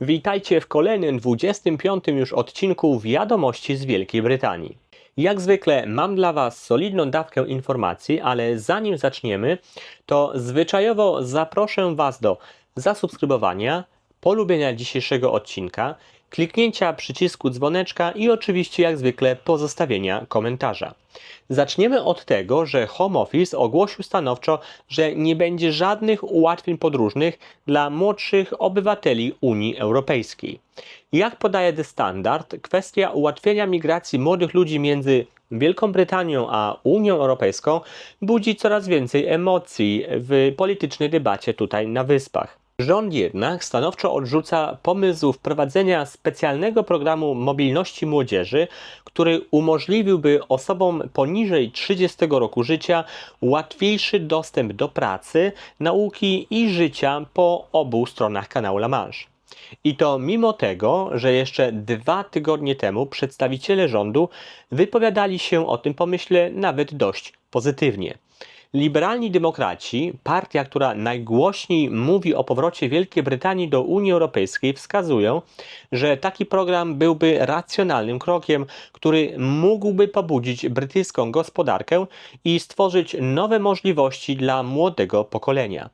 Witajcie w kolejnym 25 już odcinku Wiadomości z Wielkiej Brytanii. Jak zwykle mam dla Was solidną dawkę informacji, ale zanim zaczniemy, to zwyczajowo zaproszę Was do zasubskrybowania, polubienia dzisiejszego odcinka, kliknięcia przycisku dzwoneczka i oczywiście jak zwykle pozostawienia komentarza. Zaczniemy od tego, że Home Office ogłosił stanowczo, że nie będzie żadnych ułatwień podróżnych dla młodszych obywateli Unii Europejskiej. Jak podaje The Standard, kwestia ułatwienia migracji młodych ludzi między Wielką Brytanią a Unią Europejską budzi coraz więcej emocji w politycznej debacie tutaj na Wyspach. Rząd jednak stanowczo odrzuca pomysł wprowadzenia specjalnego programu mobilności młodzieży, który umożliwiłby osobom poniżej 30 roku życia łatwiejszy dostęp do pracy, nauki i życia po obu stronach kanału La Manche. I to mimo tego, że jeszcze dwa tygodnie temu przedstawiciele rządu wypowiadali się o tym pomyśle nawet dość pozytywnie. Liberalni demokraci, partia, która najgłośniej mówi o powrocie Wielkiej Brytanii do Unii Europejskiej, wskazują, że taki program byłby racjonalnym krokiem, który mógłby pobudzić brytyjską gospodarkę i stworzyć nowe możliwości dla młodego pokolenia.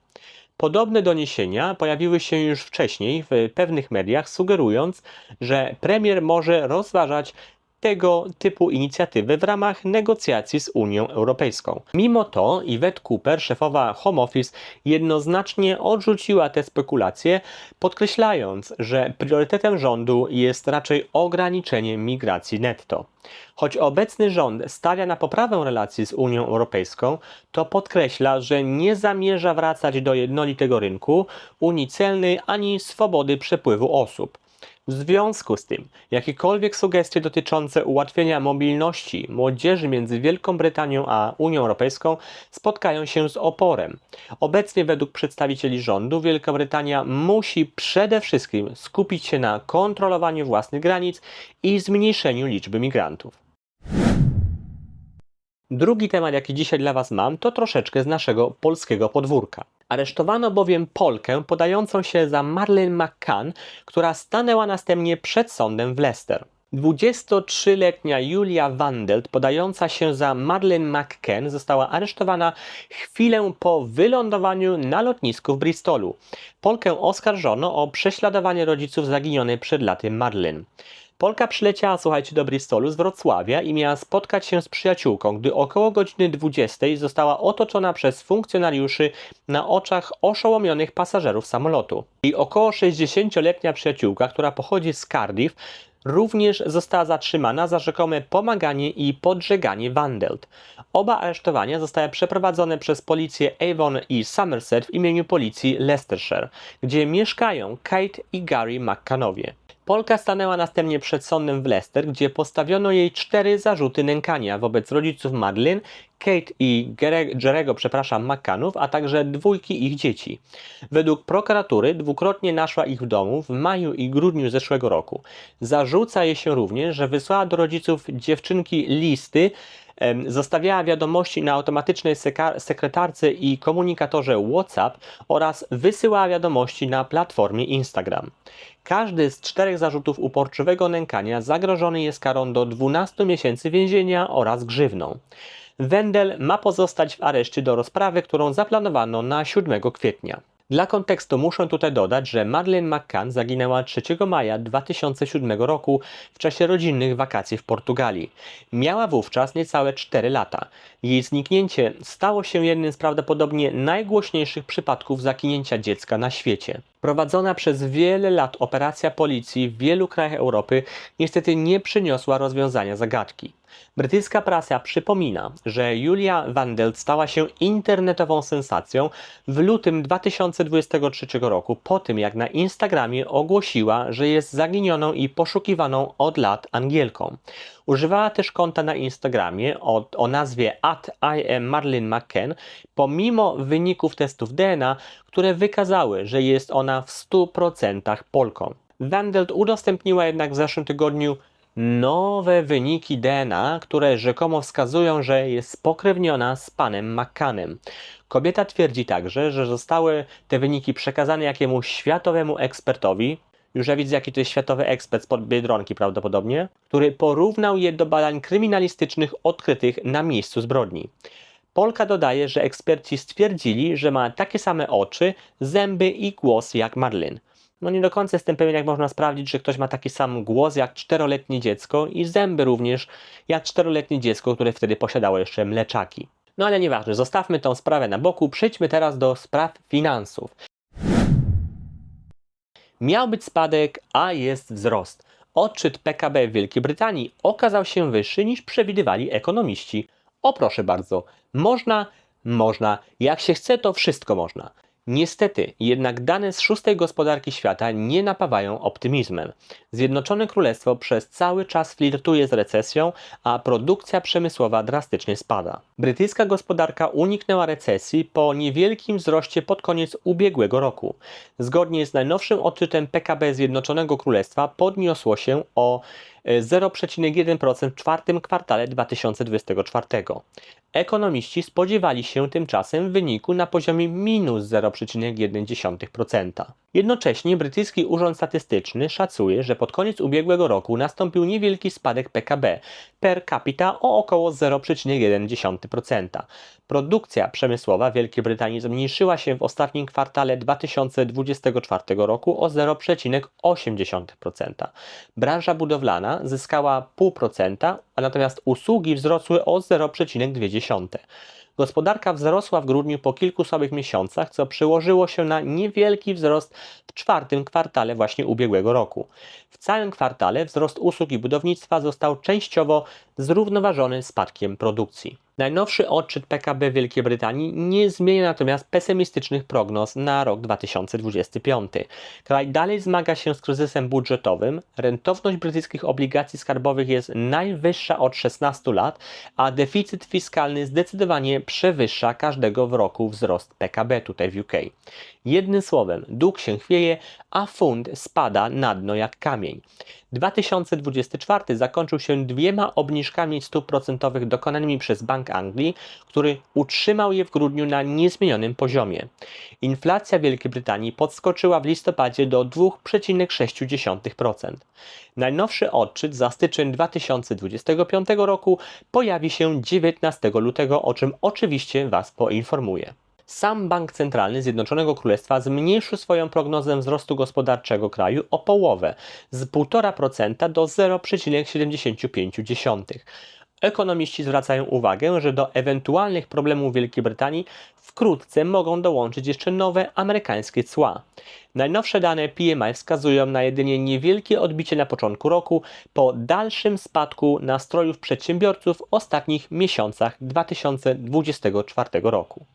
Podobne doniesienia pojawiły się już wcześniej w pewnych mediach, sugerując, że premier może rozważać tego typu inicjatywy w ramach negocjacji z Unią Europejską. Mimo to Yvette Cooper, szefowa Home Office, jednoznacznie odrzuciła te spekulacje, podkreślając, że priorytetem rządu jest raczej ograniczenie migracji netto. Choć obecny rząd stawia na poprawę relacji z Unią Europejską, to podkreśla, że nie zamierza wracać do jednolitego rynku, unii celnej ani swobody przepływu osób. W związku z tym, jakiekolwiek sugestie dotyczące ułatwienia mobilności młodzieży między Wielką Brytanią a Unią Europejską spotkają się z oporem. Obecnie, według przedstawicieli rządu, Wielka Brytania musi przede wszystkim skupić się na kontrolowaniu własnych granic i zmniejszeniu liczby migrantów. Drugi temat, jaki dzisiaj dla Was mam, to troszeczkę z naszego polskiego podwórka. Aresztowano bowiem Polkę podającą się za Marlene McCann, która stanęła następnie przed sądem w Leicester. 23-letnia Julia Wandelt, podająca się za Madeleine McCann, została aresztowana chwilę po wylądowaniu na lotnisku w Bristolu. Polkę oskarżono o prześladowanie rodziców zaginionej przed laty Madeleine. Polka przyleciała, słuchajcie, do Bristolu z Wrocławia i miała spotkać się z przyjaciółką, gdy około godziny 20 została otoczona przez funkcjonariuszy na oczach oszołomionych pasażerów samolotu. I około 60-letnia przyjaciółka, która pochodzi z Cardiff, również została zatrzymana za rzekome pomaganie i podżeganie Wandelt. Oba aresztowania zostały przeprowadzone przez policję Avon i Somerset w imieniu policji Leicestershire, gdzie mieszkają Kate i Gary McCannowie. Polka stanęła następnie przed sądem w Leicester, gdzie postawiono jej cztery zarzuty nękania wobec rodziców Madeleine, Kate i Jerego, przepraszam, McCannów, a także dwójki ich dzieci. Według prokuratury dwukrotnie naszła ich w domu w maju i grudniu zeszłego roku. Zarzuca jej się również, że wysłała do rodziców dziewczynki listy, zostawiała wiadomości na automatycznej sekretarce i komunikatorze WhatsApp oraz wysyłała wiadomości na platformie Instagram. Każdy z czterech zarzutów uporczywego nękania zagrożony jest karą do 12 miesięcy więzienia oraz grzywną. Wendel ma pozostać w areszcie do rozprawy, którą zaplanowano na 7 kwietnia. Dla kontekstu muszę tutaj dodać, że Madeleine McCann zaginęła 3 maja 2007 roku w czasie rodzinnych wakacji w Portugalii. Miała wówczas niecałe 4 lata. Jej zniknięcie stało się jednym z prawdopodobnie najgłośniejszych przypadków zaginięcia dziecka na świecie. Prowadzona przez wiele lat operacja policji w wielu krajach Europy niestety nie przyniosła rozwiązania zagadki. Brytyjska prasa przypomina, że Julia Wandel stała się internetową sensacją w lutym 2023 roku po tym, jak na Instagramie ogłosiła, że jest zaginioną i poszukiwaną od lat Angielką. Używała też konta na Instagramie o, o nazwie at I am McCann, pomimo wyników testów DNA, które wykazały, że jest ona w 100% Polką. Wandelt udostępniła jednak w zeszłym tygodniu nowe wyniki DNA, które rzekomo wskazują, że jest spokrewniona z panem McCannem. Kobieta twierdzi także, że zostały te wyniki przekazane jakiemuś światowemu ekspertowi, już ja widzę jaki to jest światowy ekspert spod Biedronki prawdopodobnie, który porównał je do badań kryminalistycznych odkrytych na miejscu zbrodni. Polka dodaje, że eksperci stwierdzili, że ma takie same oczy, zęby i głos jak Marlin. No nie do końca jestem pewien, jak można sprawdzić, że ktoś ma taki sam głos jak czteroletnie dziecko i zęby również jak czteroletnie dziecko, które wtedy posiadało jeszcze mleczaki. No ale nieważne, zostawmy tą sprawę na boku, przejdźmy teraz do spraw finansów. Miał być spadek, a jest wzrost. Odczyt PKB w Wielkiej Brytanii okazał się wyższy niż przewidywali ekonomiści. O proszę bardzo, można, można, jak się chce, to wszystko można. Niestety, jednak dane z szóstej gospodarki świata nie napawają optymizmem. Zjednoczone Królestwo przez cały czas flirtuje z recesją, a produkcja przemysłowa drastycznie spada. Brytyjska gospodarka uniknęła recesji po niewielkim wzroście pod koniec ubiegłego roku. Zgodnie z najnowszym odczytem PKB Zjednoczonego Królestwa podniosło się o 0,1% w czwartym kwartale 2024. Ekonomiści spodziewali się tymczasem wyniku na poziomie minus 0,1%. Jednocześnie brytyjski Urząd Statystyczny szacuje, że pod koniec ubiegłego roku nastąpił niewielki spadek PKB per capita o około 0,1%. Produkcja przemysłowa Wielkiej Brytanii zmniejszyła się w ostatnim kwartale 2024 roku o 0,8%. Branża budowlana zyskała 0,5%, a natomiast usługi wzrosły o 0,2%. Gospodarka wzrosła w grudniu po kilku słabych miesiącach, co przełożyło się na niewielki wzrost w czwartym kwartale właśnie ubiegłego roku. W całym kwartale wzrost usług i budownictwa został częściowo zrównoważony spadkiem produkcji. Najnowszy odczyt PKB Wielkiej Brytanii nie zmienia natomiast pesymistycznych prognoz na rok 2025. Kraj dalej zmaga się z kryzysem budżetowym, rentowność brytyjskich obligacji skarbowych jest najwyższa od 16 lat, a deficyt fiskalny zdecydowanie przewyższa każdego w roku wzrost PKB tutaj w UK. Jednym słowem, dług się chwieje, a fund spada na dno jak kamień. 2024 zakończył się dwiema obniżkami stóp procentowych dokonanymi przez Bank Anglii, który utrzymał je w grudniu na niezmienionym poziomie. Inflacja Wielkiej Brytanii podskoczyła w listopadzie do 2,6%. Najnowszy odczyt za styczeń 2025 roku pojawi się 19 lutego, o czym oczywiście Was poinformuję. Sam Bank Centralny Zjednoczonego Królestwa zmniejszył swoją prognozę wzrostu gospodarczego kraju o połowę z 1,5% do 0,75%. Ekonomiści zwracają uwagę, że do ewentualnych problemów Wielkiej Brytanii wkrótce mogą dołączyć jeszcze nowe amerykańskie cła. Najnowsze dane PMI wskazują na jedynie niewielkie odbicie na początku roku po dalszym spadku nastrojów przedsiębiorców w ostatnich miesiącach 2024 roku.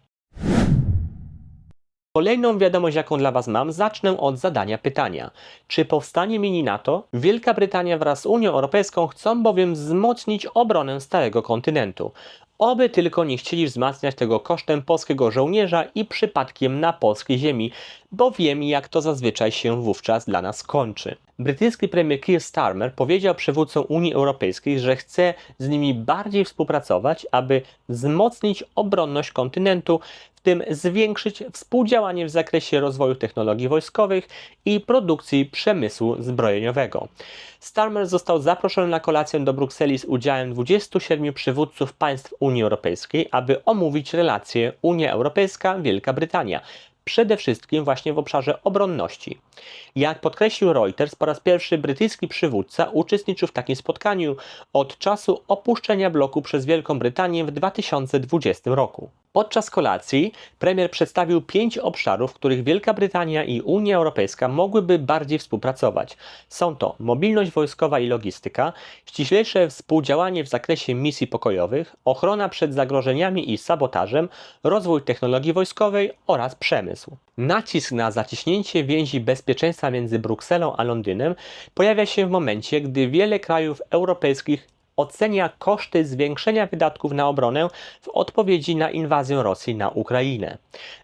Kolejną wiadomość, jaką dla Was mam, zacznę od zadania pytania. Czy powstanie mini NATO? Wielka Brytania wraz z Unią Europejską chcą bowiem wzmocnić obronę Starego Kontynentu. Oby tylko nie chcieli wzmacniać tego kosztem polskiego żołnierza i przypadkiem na polskiej ziemi, bo wiem jak to zazwyczaj się wówczas dla nas kończy. Brytyjski premier Keir Starmer powiedział przywódcom Unii Europejskiej, że chce z nimi bardziej współpracować, aby wzmocnić obronność kontynentu, tym zwiększyć współdziałanie w zakresie rozwoju technologii wojskowych i produkcji przemysłu zbrojeniowego. Starmer został zaproszony na kolację do Brukseli z udziałem 27 przywódców państw Unii Europejskiej, aby omówić relacje Unia Europejska-Wielka Brytania przede wszystkim właśnie w obszarze obronności. Jak podkreślił Reuters, po raz pierwszy brytyjski przywódca uczestniczył w takim spotkaniu od czasu opuszczenia bloku przez Wielką Brytanię w 2020 roku. Podczas kolacji premier przedstawił pięć obszarów, w których Wielka Brytania i Unia Europejska mogłyby bardziej współpracować. Są to mobilność wojskowa i logistyka, ściślejsze współdziałanie w zakresie misji pokojowych, ochrona przed zagrożeniami i sabotażem, rozwój technologii wojskowej oraz przemysł. Nacisk na zaciśnięcie więzi bezpieczeństwa między Brukselą a Londynem pojawia się w momencie, gdy wiele krajów europejskich ocenia koszty zwiększenia wydatków na obronę w odpowiedzi na inwazję Rosji na Ukrainę.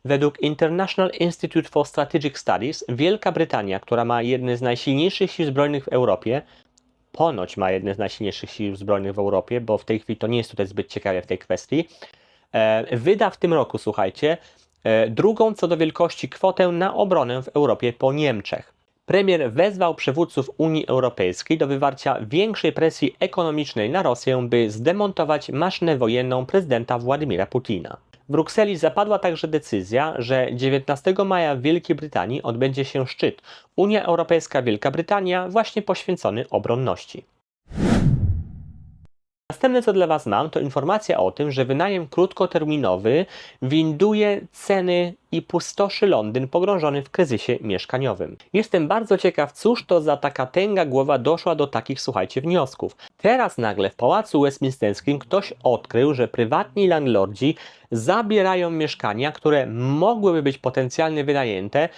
Według International Institute for Strategic Studies Wielka Brytania, która ma jedne z najsilniejszych sił zbrojnych w Europie, ponoć ma jedne z najsilniejszych sił zbrojnych w Europie, bo w tej chwili to nie jest tutaj zbyt ciekawe w tej kwestii, e, wyda w tym roku, słuchajcie, e, drugą co do wielkości kwotę na obronę w Europie po Niemczech. Premier wezwał przywódców Unii Europejskiej do wywarcia większej presji ekonomicznej na Rosję, by zdemontować maszynę wojenną prezydenta Władimira Putina. W Brukseli zapadła także decyzja, że 19 maja w Wielkiej Brytanii odbędzie się szczyt Unia Europejska-Wielka Brytania właśnie poświęcony obronności. Następne, co dla Was mam, to informacja o tym, że wynajem krótkoterminowy winduje ceny i pustoszy Londyn pogrążony w kryzysie mieszkaniowym. Jestem bardzo ciekaw, cóż to za taka tęga głowa doszła do takich, słuchajcie, wniosków. Teraz nagle w Pałacu Westminsterskim ktoś odkrył, że prywatni landlordzi zabierają mieszkania, które mogłyby być potencjalnie wynajęte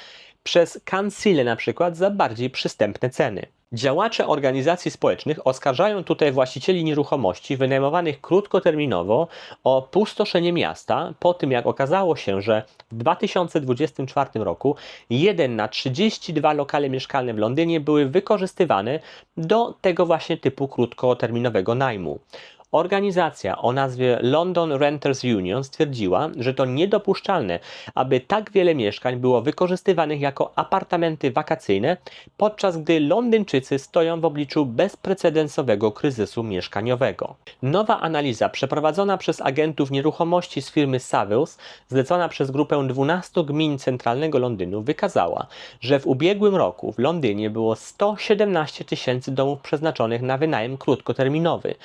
przez kancyle na przykład za bardziej przystępne ceny. Działacze organizacji społecznych oskarżają tutaj właścicieli nieruchomości wynajmowanych krótkoterminowo o pustoszenie miasta po tym, jak okazało się, że w 2024 roku 1 na 32 lokale mieszkalne w Londynie były wykorzystywane do tego właśnie typu krótkoterminowego najmu. Organizacja o nazwie London Renters Union stwierdziła, że to niedopuszczalne, aby tak wiele mieszkań było wykorzystywanych jako apartamenty wakacyjne, podczas gdy Londyńczycy stoją w obliczu bezprecedensowego kryzysu mieszkaniowego. Nowa analiza przeprowadzona przez agentów nieruchomości z firmy Savills, zlecona przez grupę 12 gmin centralnego Londynu, wykazała, że w ubiegłym roku w Londynie było 117 tysięcy domów przeznaczonych na wynajem krótkoterminowy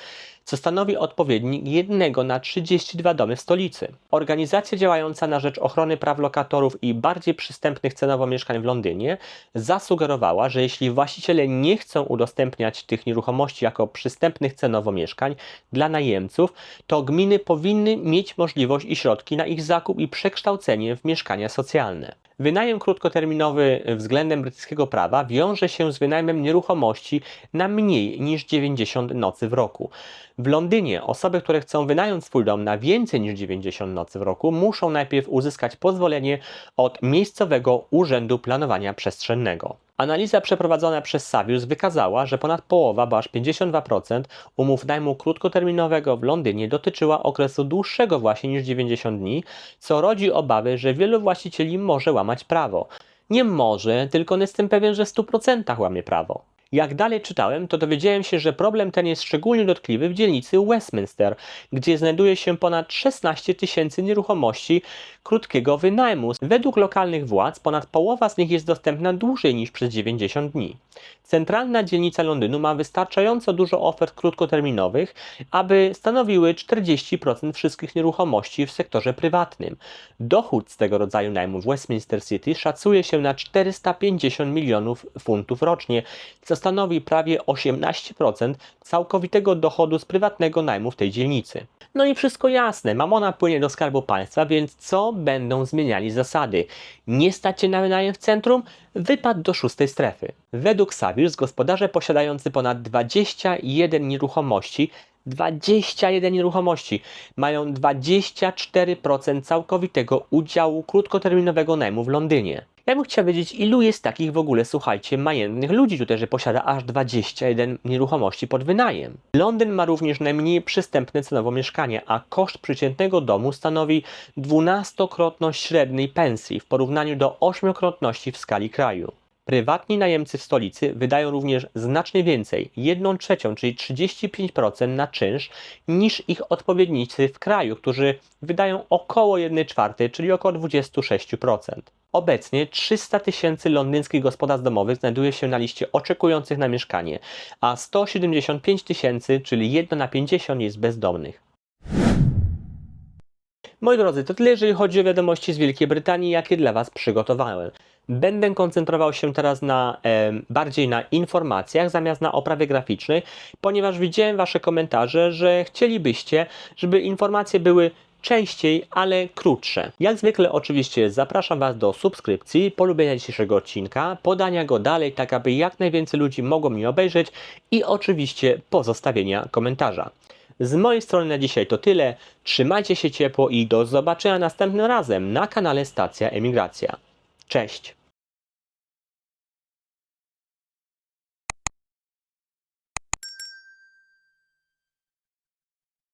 co stanowi odpowiednik jednego na 32 domy w stolicy. Organizacja działająca na rzecz ochrony praw lokatorów i bardziej przystępnych cenowo mieszkań w Londynie zasugerowała, że jeśli właściciele nie chcą udostępniać tych nieruchomości jako przystępnych cenowo mieszkań dla najemców, to gminy powinny mieć możliwość i środki na ich zakup i przekształcenie w mieszkania socjalne. Wynajem krótkoterminowy względem brytyjskiego prawa wiąże się z wynajmem nieruchomości na mniej niż 90 nocy w roku. W Londynie osoby, które chcą wynająć swój dom na więcej niż 90 nocy w roku, muszą najpierw uzyskać pozwolenie od miejscowego Urzędu Planowania Przestrzennego. Analiza przeprowadzona przez Savius wykazała, że ponad połowa, bo aż 52% umów najmu krótkoterminowego w Londynie dotyczyła okresu dłuższego właśnie niż 90 dni, co rodzi obawy, że wielu właścicieli może łamać prawo. Nie może, tylko jestem pewien, że w 100% łamie prawo. Jak dalej czytałem, to dowiedziałem się, że problem ten jest szczególnie dotkliwy w dzielnicy Westminster, gdzie znajduje się ponad 16 tysięcy nieruchomości krótkiego wynajmu. Według lokalnych władz ponad połowa z nich jest dostępna dłużej niż przez 90 dni. Centralna dzielnica Londynu ma wystarczająco dużo ofert krótkoterminowych, aby stanowiły 40% wszystkich nieruchomości w sektorze prywatnym. Dochód z tego rodzaju najmu w Westminster City szacuje się na 450 milionów funtów rocznie, co stanowi prawie 18% całkowitego dochodu z prywatnego najmu w tej dzielnicy. No i wszystko jasne, mamona płynie do skarbu państwa, więc co będą zmieniali zasady? Nie stać się na wynajem w centrum? Wypad do szóstej strefy. Według Savills gospodarze posiadający ponad 21 nieruchomości 21 nieruchomości mają 24% całkowitego udziału krótkoterminowego najmu w Londynie. Ja bym chciał wiedzieć, ilu jest takich w ogóle, słuchajcie, majętnych ludzi tutaj, że posiada aż 21 nieruchomości pod wynajem. Londyn ma również najmniej przystępne cenowo mieszkanie, a koszt przeciętnego domu stanowi 12-krotność średniej pensji w porównaniu do 8-krotności w skali kraju. Prywatni najemcy w stolicy wydają również znacznie więcej, 1 trzecią, czyli 35% na czynsz, niż ich odpowiednicy w kraju, którzy wydają około 1 czwartej, czyli około 26%. Obecnie 300 tysięcy londyńskich gospodarstw domowych znajduje się na liście oczekujących na mieszkanie, a 175 tysięcy, czyli 1 na 50 jest bezdomnych. Moi drodzy, to tyle, jeżeli chodzi o wiadomości z Wielkiej Brytanii, jakie dla Was przygotowałem. Będę koncentrował się teraz na, e, bardziej na informacjach zamiast na oprawie graficznej, ponieważ widziałem Wasze komentarze, że chcielibyście, żeby informacje były częściej, ale krótsze. Jak zwykle oczywiście zapraszam Was do subskrypcji, polubienia dzisiejszego odcinka, podania go dalej, tak aby jak najwięcej ludzi mogło mnie obejrzeć i oczywiście pozostawienia komentarza. Z mojej strony na dzisiaj to tyle. Trzymajcie się ciepło i do zobaczenia następnym razem na kanale Stacja Emigracja. Cześć!